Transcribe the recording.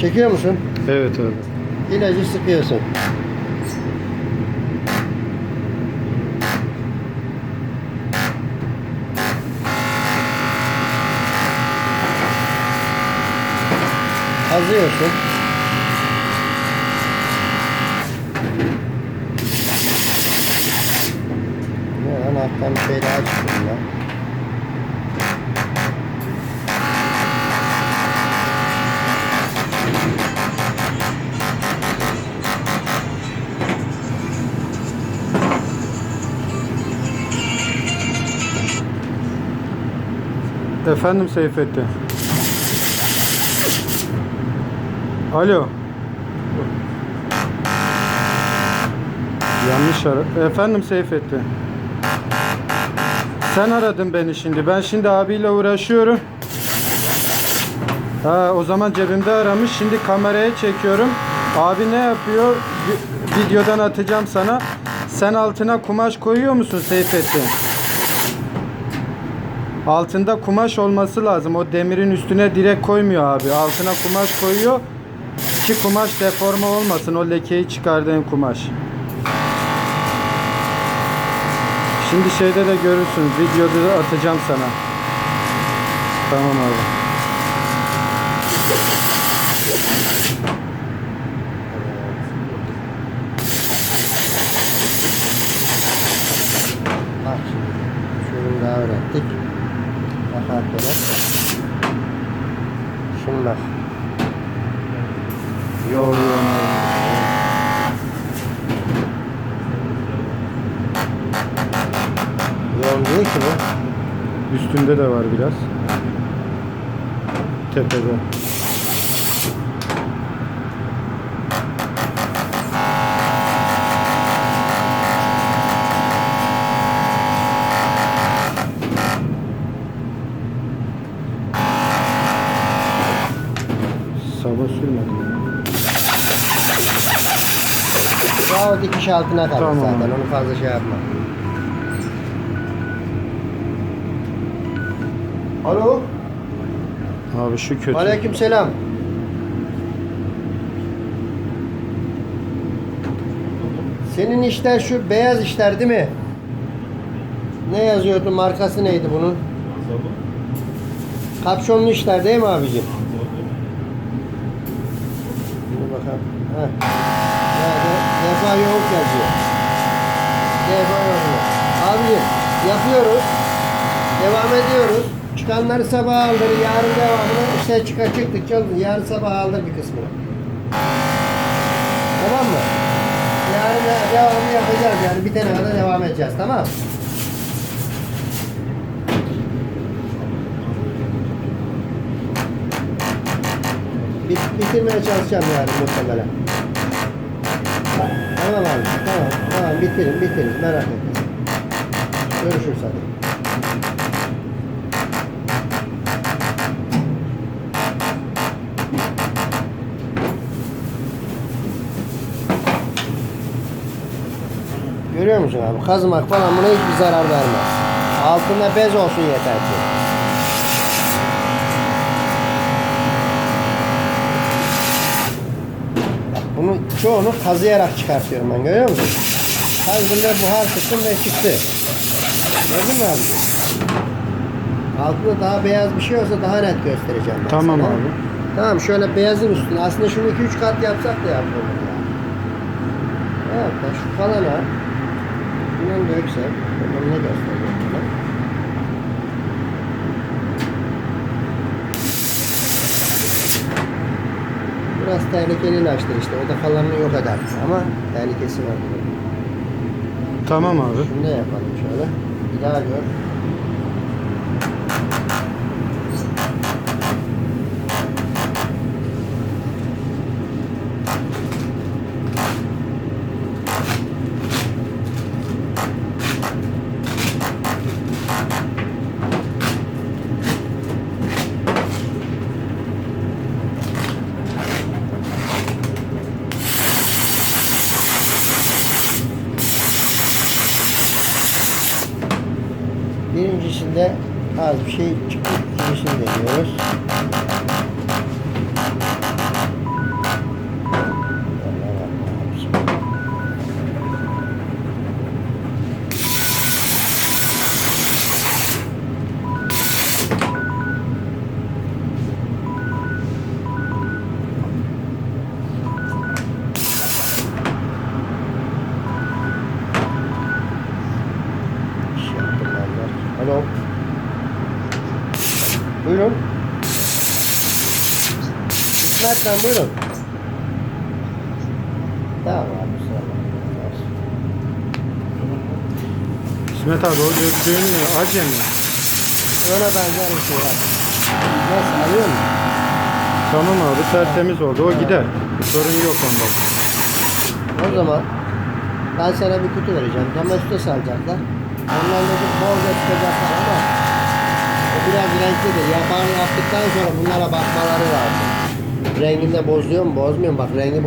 Çekiyor musun? Evet abi. İlacı sıkıyorsun. Kazıyorsun. Ne anahtar bir şey daha çıktı Efendim Seyfettin. Alo. Yanlış ara. Efendim Seyfettin. Sen aradın beni şimdi. Ben şimdi abiyle uğraşıyorum. Ha, o zaman cebimde aramış. Şimdi kameraya çekiyorum. Abi ne yapıyor? Vi- Videodan atacağım sana. Sen altına kumaş koyuyor musun Seyfettin? Altında kumaş olması lazım. O demirin üstüne direkt koymuyor abi. Altına kumaş koyuyor. Ki kumaş deforme olmasın. O lekeyi çıkardığın kumaş. Şimdi şeyde de görürsün. Videoda da atacağım sana. Tamam abi. Bak şimdi. Şunu daha öğrettik. Bak. Yoğun yoğun. Yoğun değil ki bu. Üstünde de var biraz. Tepede. Sabah sürmedim. Ya o dikiş altına kalır Tamam. zaten. Onu fazla şey yapma. Alo. Abi şu kötü. Aleyküm selam. Senin işler şu beyaz işler değil mi? Ne yazıyordu? Markası neydi bunun? Kapşonlu işler değil mi abicim? Nerede? Defa yoğurt yazıyor. Defa yazıyor. Abicim yapıyoruz. Devam ediyoruz. Çıkanları sabah aldır. Yarın devamını işte çıkar çıktık çalışın. Yarın sabah aldır bir kısmını. Tamam mı? Yarın devamını yapacağız yani bitene kadar devam edeceğiz tamam Bit bitirmeye çalışacağım yarın muhtemelen. Tamam abi tamam tamam bitirin bitirin merak etme. Görüşürüz hadi. Görüyor musun abi? Kazımak falan buna hiçbir zarar vermez. Altında bez olsun yeter ki. Bunu çoğunu kazıyarak çıkartıyorum ben görüyor musun? Kazdım ve buhar sıktım ve çıktı. Gördün mü abi? Altında daha beyaz bir şey olsa daha net göstereceğim ben Tamam sana. abi. Tamam şöyle beyazın üstüne. Aslında şunu 2-3 kat yapsak da yapalım ya. Evet da şu kalana bundan döksek. Bundan ne gösteriyor Biraz tehlikeli ilaçtır işte. O da kalanını yok eder. Ama tehlikesi var. Tamam abi. Şunu da yapalım şöyle. Bir daha gör. Birincisinde az bir şey çıktı. İkincisini deniyoruz. Buyurun. İsmet'ten buyurun. Tamam abi. İsmet abi o döktüğün ne? Acem mi? Ona benzer bir şey var. Nasıl alıyor musun? Tamam abi tertemiz oldu. O gider. Sorun yok onda. O zaman ben sana bir kutu vereceğim. Damasüste salacaklar. Onlarla da bolca tutacaklar ama o biraz renklidir. Yapan yaptıktan sonra bunlara bakmaları lazım. Renginde bozuyor mu bozmuyor mu? Bak rengi